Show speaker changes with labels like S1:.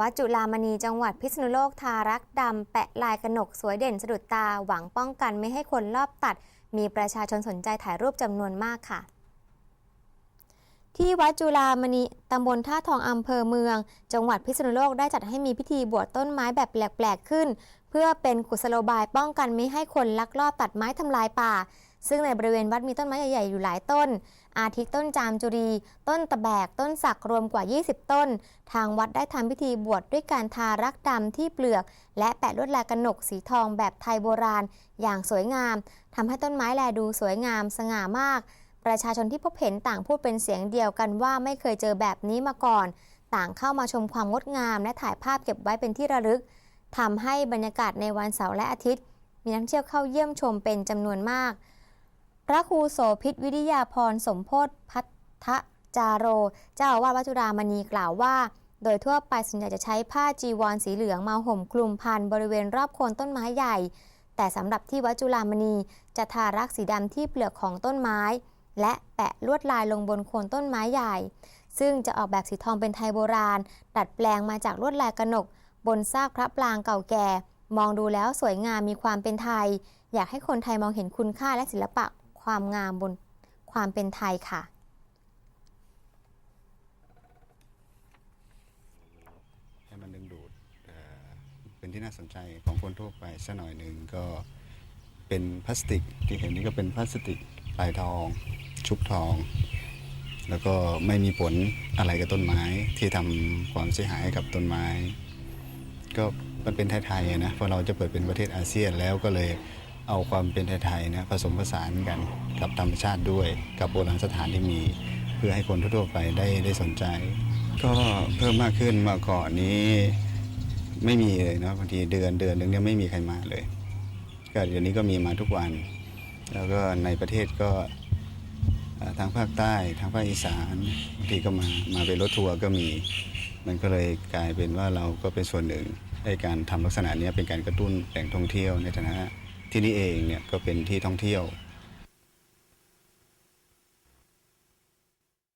S1: วัดจุฬามณีจังหวัดพิษณุโลกทารักดำแปะลายกระหนกสวยเด่นสะดุดตาหวังป้องกันไม่ให้คนรอบตัด มีประชาชนสนใจถ่ายรูปจำนวนมากค่ะ ที่วัดจุฬามณีตำบลท่าทองอำเภอเมือง จังหวัดพิษณุโลกได้จัดให้มีพิธีบวชต้นไม้แบบแปลกๆขึ้น เพื่อเป็นกุศโลบายป้องกันไม่ให้คนลักลอบตัดไม้ทำลายป่า ซึ่งในบริเวณวัดมีต้นไม้ใหญ่ๆอยู่หลายต้น อาทิต้นจามจุรี ต้นตะแบก ต้นสักรวมกว่า 20 ต้น ทางวัดได้ทำพิธีบวชด้วยการทารักดำที่เปลือก และแปะลวดลายกระหนกสีทองแบบไทยโบราณ อย่างสวยงามทำให้ต้นไม้แลดูสวยงามสง่ามาก ประชาชนที่พบเห็นต่างพูดเป็นเสียงเดียวกันว่าไม่เคยเจอแบบนี้มาก่อน ต่างเข้ามาชมความงดงาม และถ่ายภาพเก็บไว้เป็นที่ระลึกทำให้บรรยากาศในวันเสาร์และอาทิตย์ มีนักท่องเที่ยวเข้าเยี่ยมชมเป็นจำนวนมาก พระครูโสภิตวิริยาพรสมโพธพัทธจาโร เจ้าอาวาสวัดจุฬามณีกล่าวว่า โดยทั่วไปส่วนใหญ่จะใช้ผ้าจีวรสีเหลืองมาห่มคลุมพันบริเวณรอบโคนต้นไม้ใหญ่ แต่สำหรับที่วัดจุฬามณีจะทารักสีดำที่เปลือกของต้นไม้ และแปะลวดลายลงบนโคนต้นไม้ใหญ่ ซึ่งจะออกแบบสีทองเป็นไทยโบราณ ดัดแปลงมาจากลวดลายกระหนก บนซากพระปรางเก่าแก่ มองดูแล้วสวยงามมีความเป็นไทย อยากให้คนไทยมองเห็นคุณค่าและศิลปะ ความงามบนความเป็นไทยค่ะ
S2: ให้มันดึงดูดเเป็นที่น่าสนใจของคนทั่วไปสักหน่อยหนึ่งก็เป็นพลาสติกที่เห็นนี่ก็เป็นพลาสติกลายทอง ชุบทอง แล้วก็ไม่มีผลอะไรกับต้นไม้ที่ทำความเสียหายกับต้นไม้ ก็มันเป็นไทยๆนะเพราะเราจะเปิดเป็นประเทศอาเซียนแล้วก็เลย เอาความเป็นไทยๆนะผสมผสานกันกับธรรมชาติด้วย กับโบราณสถานที่มี เพื่อให้คนทั่วไปได้ได้สนใจ ก็เพิ่มมากขึ้นมาก่อนนี้ไม่มีเลยเนาะบางทีเดือนเดือนหนึ่งเนี่ยไม่มีใครมาเลยก็เดี๋ยวนี้ก็มีมาทุกวัน แล้วก็ในประเทศก็ทางภาคใต้ทางภาคอีสานบางทีก็มามาเป็นรถทัวร์ก็มี มันก็เลยกลายเป็นว่าเราก็เป็นส่วนหนึ่งในการทำลักษณะนี้เป็นการกระตุ้นแหล่งท่องเที่ยวในฐานะ ที่นี่เองเนี่ยก็เป็นที่ท่องเที่ยว